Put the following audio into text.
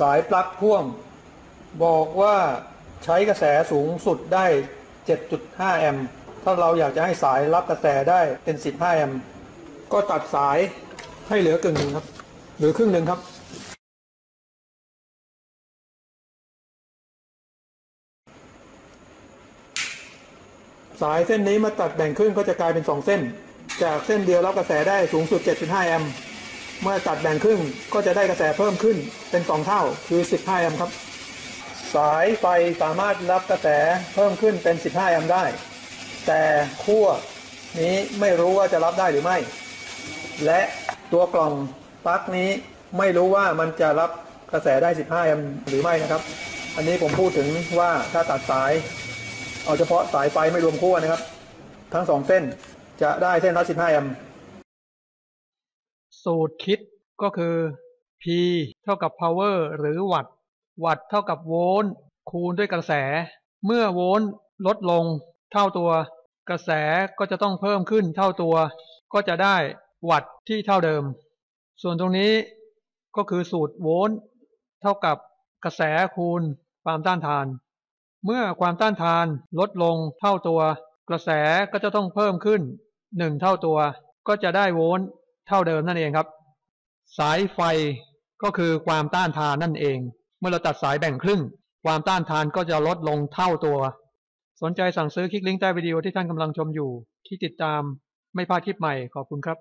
สายปลั๊กพ่วง บอกว่าใช้กระแสสูงสุดได้ 7.5 แอมป์ถ้าเราอยากจะให้สายรับกระแสได้เป็น 15 แอมป์ก็ตัดสายให้เหลือกึ่งหนึ่งครับ หรือครึ่งหนึ่งครับสายเส้นนี้มาตัดแบ่งครึ่งก็จะกลายเป็น 2 เส้น จากเส้นเดียวรับกระแสได้สูงสุด 7.5 แอมป์ เมื่อตัดแบ่งครึ่งก็จะได้กระแสเพิ่มขึ้นเป็น 2 เท่าคือ 15 แอมป์ครับ สายไฟสามารถรับกระแสเพิ่มขึ้นเป็น 15 แอมป์ได้ แต่ขั้วนี้ไม่รู้ว่าจะรับได้หรือไม่ และตัวกล่องปลั๊กนี้ไม่รู้ว่ามันจะรับกระแสได้ 15 แอมป์หรือไม่นะครับ อันนี้ผมพูดถึงว่าถ้าตัดสาย เอาเฉพาะสายไฟไม่รวมขั้วนะครับ ทั้งสองเส้นจะได้เส้นละ15 แอมป์ สูตรคิดก็คือ P เท่ากับ power หรือวัตต์วัตต์เท่ากับโวลต์คูณด้วยกระแส เมื่อโวลต์ลดลงเท่าตัว กระแสก็จะต้องเพิ่มขึ้นเท่าตัว ก็จะได้วัตต์ที่เท่าเดิม ส่วนตรงนี้ก็คือสูตรโวลต์เท่ากับกระแสคูณความต้านทาน เมื่อความต้านทานลดลงเท่าตัว กระแสก็จะต้องเพิ่มขึ้นหนึ่งเท่าตัว ก็จะได้โวลต์ เท่าเดิมนั่นเองครับ สายไฟก็คือความต้านทานนั่นเอง เมื่อเราตัดสายแบ่งครึ่ง ความต้านทานก็จะลดลงเท่าตัว สนใจสั่งซื้อคลิกลิงก์ใต้วิดีโอที่ท่านกำลังชมอยู่ ที่ติดตามไม่พลาดคลิปใหม่ขอบคุณครับ